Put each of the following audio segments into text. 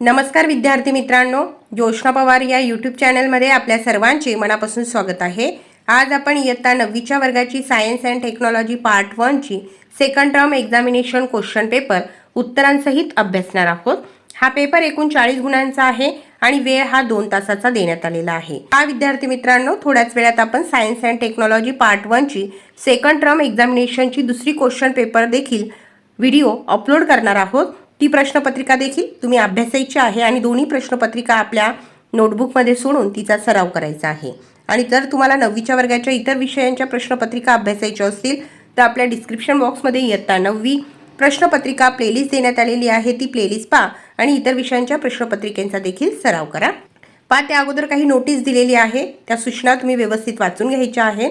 नमस्कार विद्यार्थी मित्रांनो ज्योष्णा पवार या यूट्यूब चॅनलमध्ये आपल्या सर्वांचे मनापासून स्वागत आहे. आज आपण इयत्ता नववीच्या वर्गाची सायन्स अँड टेक्नॉलॉजी पार्ट वनची second term examination question paper उत्तरांसहित अभ्यासणार आहोत. हा पेपर एकूण चाळीस गुणांचा आहे आणि वेळ हा दोन तासाचा देण्यात आलेला आहे. हा विद्यार्थी मित्रांनो थोड्याच वेळात आपण सायन्स अँड टेक्नॉलॉजी पार्ट वनची सेकंड टर्म एक्झामिनेशनची दुसरी क्वेश्चन पेपर देखील व्हिडिओ अपलोड करणार आहोत. ती प्रश्नपत्रिका देखील तुम्ही अभ्यासायची आहे आणि दोन्ही प्रश्नपत्रिका आपल्या नोटबुकमध्ये सोडून तिचा सराव करायचा आहे. आणि जर तुम्हाला नववीच्या वर्गाच्या इतर विषयांच्या प्रश्नपत्रिका अभ्यासायच्या असतील तर आपल्या डिस्क्रिप्शन बॉक्समध्ये इयत्ता नववी प्रश्नपत्रिका प्लेलिस्ट देण्यात आलेली आहे. ती प्लेलिस्ट पहा आणि इतर विषयांच्या प्रश्नपत्रिकेचा देखील सराव करा. पहा त्या अगोदर काही नोटीस दिलेली आहे. त्या सूचना तुम्ही व्यवस्थित वाचून घ्यायच्या आहे.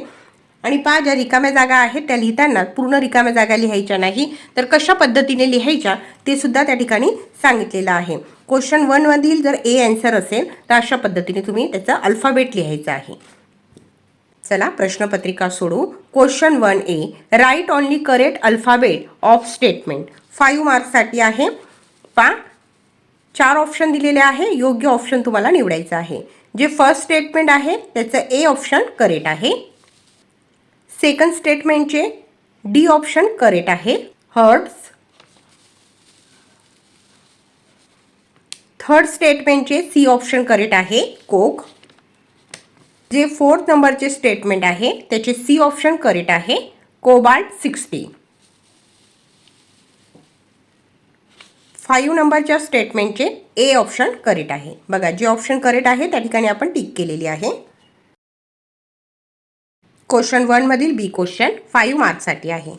आणि पहा ज्या रिकाम्या जागा आहेत त्या लिहिताना पूर्ण रिकाम्या जागा लिहायच्या नाही तर कशा पद्धतीने लिहायच्या ते सुद्धा त्या ठिकाणी सांगितलेलं आहे. क्वेश्चन वनमधील जर ए आन्सर असेल तर अशा पद्धतीने तुम्ही त्याचा अल्फाबेट लिहायचा आहे. चला प्रश्नपत्रिका सोडू. Question one A write only correct alphabet of statement five मार्क्ससाठी आहे. पा चार ऑप्शन दिलेले आहे. योग्य ऑप्शन तुम्हाला निवडायचं आहे. जे फर्स्ट स्टेटमेंट आहे त्याचं ए ऑप्शन करेक्ट आहे. सेकंड स्टेटमेंटचे डी ऑप्शन करेक्ट आहे. हर्ट्स थर्ड स्टेटमेंटचे सी ऑप्शन करेक्ट आहे. कोक जे फोर्थ नंबरचे स्टेटमेंट आहे त्याचे सी ऑप्शन करेक्ट आहे. कोबाल्ट सिक्स्टी फाईव्ह नंबरच्या स्टेटमेंटचे ए ऑप्शन करेक्ट आहे. बघा जे ऑप्शन करेक्ट आहे त्या ठिकाणी आपण टिक केलेली आहे. क्वेश्चन वनमधील बी क्वेश्चन फाईव्ह मार्क्ससाठी आहे.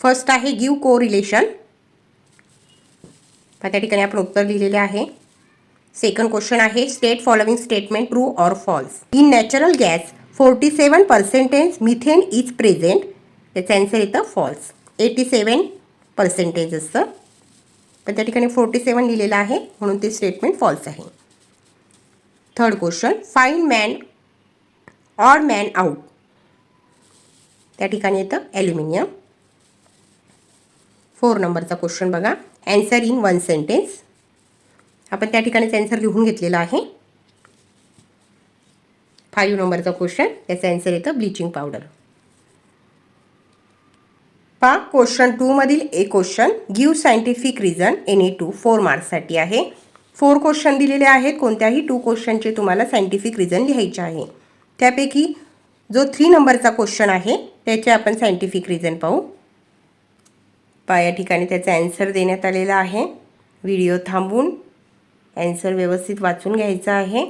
फर्स्ट आहे गिव को रिलेशन त्या ठिकाणी आपण उत्तर लिहिलेले आहे. सेकंड क्वेश्चन आहे state following statement true or false. In natural gas forty seven percentage methane is present. त्याचं आन्सर येतं फॉल्स. एटी सेवन पर्सेंटेज असतं. पण त्या ठिकाणी फोर्टी सेवन लिहिलेलं आहे म्हणून ते स्टेटमेंट फॉल्स आहे. Third question find man or man out त्या ठिकाणी येतं ॲल्युमिनियम. फोर नंबरचा क्वेश्चन बघा. ॲन्सर इन वन सेंटेन्स आपण त्या ठिकाणीच ॲन्सर लिहून घेतलेला आहे. फाईव्ह नंबरचा क्वेश्चन. त्याचं ॲन्सर येतं ब्लिचिंग पावडर पा question टूमधील A question give scientific reason any two four मार्क्ससाठी आहे. फोर क्वेश्चन दिलेले आहेत. कोणत्याही टू क्वेश्चनचे तुम्हाला सायंटिफिक रिझन लिहायचे आहे. त्यापैकी जो थ्री नंबरचा क्वेश्चन आहे त्याचे आपण सायंटिफिक रिझन पाहू. पा या ठिकाणी त्याचा ॲन्सर देण्यात आलेला आहे. व्हिडिओ थांबून ॲन्सर व्यवस्थित वाचून घ्यायचा आहे.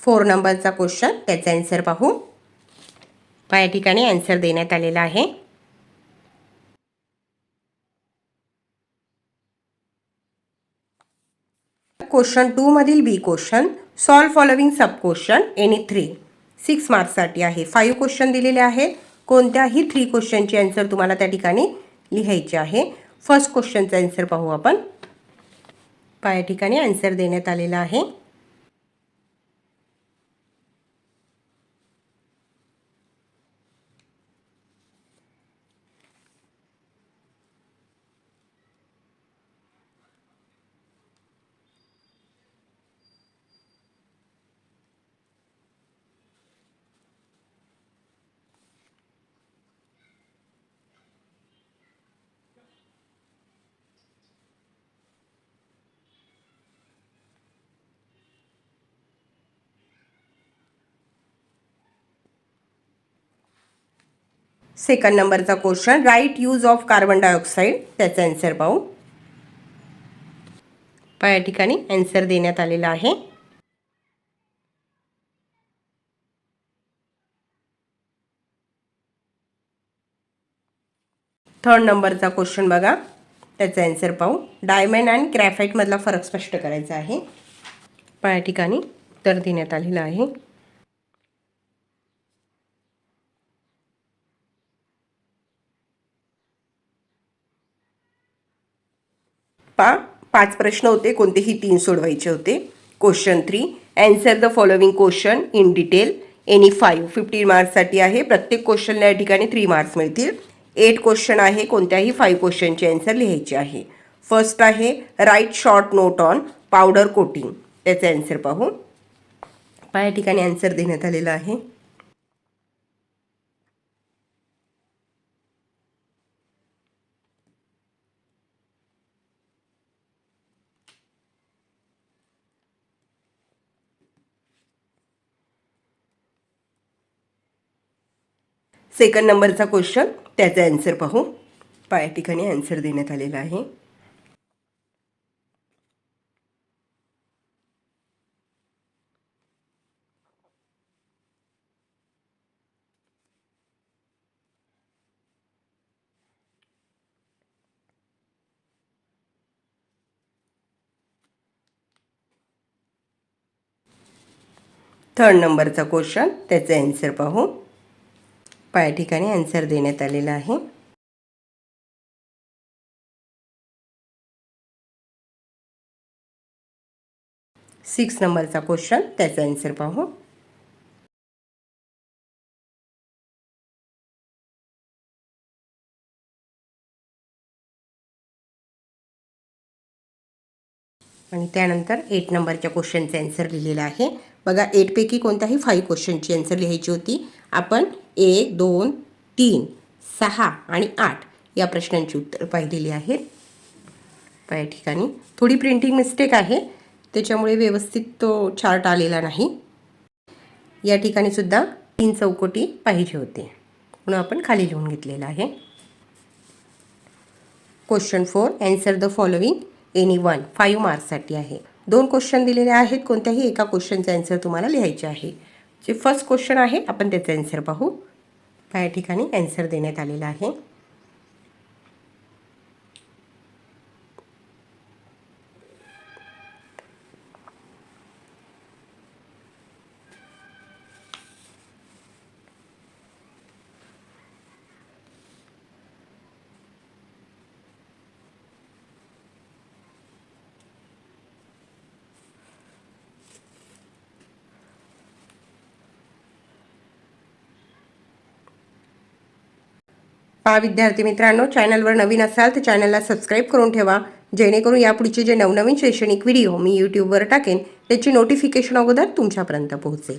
फोर नंबरचा क्वेश्चन त्याचा ॲन्सर पाहू. पा या ठिकाणी ॲन्सर देण्यात आलेला आहे. Question टूमधील B question solve following sub question any three. Six मार्क्ससाठी आहे. फाईव्ह क्वेश्चन दिलेले आहेत. कोणत्याही थ्री क्वेश्चनचे आन्सर तुम्हाला त्या ठिकाणी लिहायचे आहे. फर्स्ट क्वेश्चनचा आन्सर पाहू आपण. पा या ठिकाणी आन्सर देण्यात आलेला आहे. सेकंड नंबरचा question write use of carbon dioxide त्याचा आन्सर पाहू. पा या ठिकाणी आन्सर देण्यात आलेला आहे. थर्ड नंबरचा क्वेश्चन बघा त्याचा आन्सर पाहू. डायमंड अँड क्रॅफाईटमधला फरक स्पष्ट करायचा आहे. पा या ठिकाणी उत्तर देण्यात आलेलं आहे. पा पाच प्रश्न होते कोणतेही तीन सोडवायचे होते. Question three answer the following question in detail any five fifteen मार्क्ससाठी आहे. प्रत्येक क्वेश्चनला या ठिकाणी थ्री मार्क्स मिळतील. एट क्वेश्चन आहे. कोणत्याही फाईव्ह क्वेश्चनचे आन्सर लिहायचे आहे. फर्स्ट आहे write short note on powder coating त्याचं अँसर पाहू. पहा या ठिकाणी अँसर देण्यात आलेला आहे. सेकंड नंबरचा क्वेश्चन त्याचा आन्सर पाहू. पहा ठिकाणी आन्सर देण्यात आलेला आहे. थर्ड नंबरचा क्वेश्चन त्याचे आन्सर पाहू. पहा ठिकाणी आन्सर देण्यात आलेला आहे. सिक्स नंबरचा क्वेश्चन त्याचा आन्सर पाहू. आणि त्यानंतर एट नंबरच्या क्वेश्चनचा आन्सर लिहिलेलं आहे. बघा एटपैकी कोणत्याही फाईव्ह क्वेश्चनची आन्सर लिहायची होती. आपण एक दोन तीन सहा आणि आठ या प्रश्नांची उत्तर पाहिलेली आहेत. या ठिकाणी थोडी प्रिंटिंग मिस्टेक आहे. त्याच्यामुळे व्यवस्थित तो चार्ट आलेला नाही. या ठिकाणी सुद्धा तीन चौकटी पाहिजे होते. म्हणून आपण खाली लिहून घेतलेलं आहे. Question four answer the following any one five मार्क्ससाठी आहे. दोन क्वेश्चन दिलेले आहेत. कोणत्याही एका क्वेश्चनचा आन्सर तुम्हाला लिहायचे आहे. जे फर्स्ट क्वेश्चन आहे आपण त्याचं आन्सर पाहू. या ठिकाणी आन्सर देण्यात आलेला आहे. पहा विद्यार्थी मित्रांनो चॅनलवर नवीन असाल तर चॅनलला सबस्क्राईब करून ठेवा. जेणेकरून यापुढचे जे नवनवीन शैक्षणिक व्हिडिओ मी यूट्यूबवर टाकेन त्याची नोटिफिकेशन अगोदर तुमच्यापर्यंत पोहोचेल.